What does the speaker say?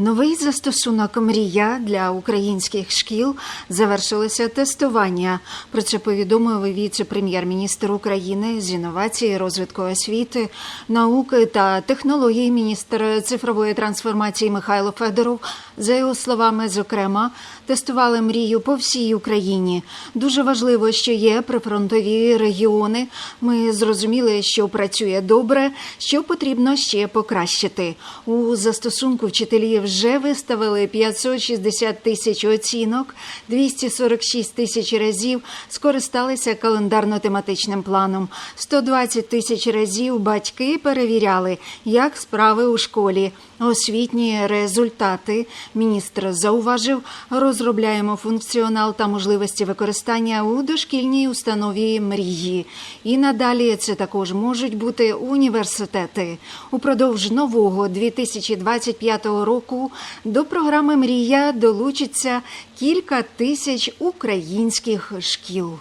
Новий застосунок Мрія для українських шкіл завершилося тестування. Про це повідомив віце-прем'єр-міністр України з інновації, розвитку освіти, науки та технологій, міністр цифрової трансформації Михайло Федоров. За його словами, зокрема, тестували мрію по всій Україні. Дуже важливо, що є прифронтові регіони. Ми зрозуміли, що працює добре, що потрібно ще покращити. У застосунку вчителі вже виставили 560 тисяч оцінок, 246 тисяч разів скористалися календарно-тематичним планом. 120 тисяч разів батьки перевіряли, як справи у школі. Освітні результати міністр зауважив, розробляємо функціонал та можливості використання у дошкільній установі мрії. І надалі це також можуть бути університети. Упродовж нового 2025 року до програми Мрія долучиться кілька тисяч українських шкіл.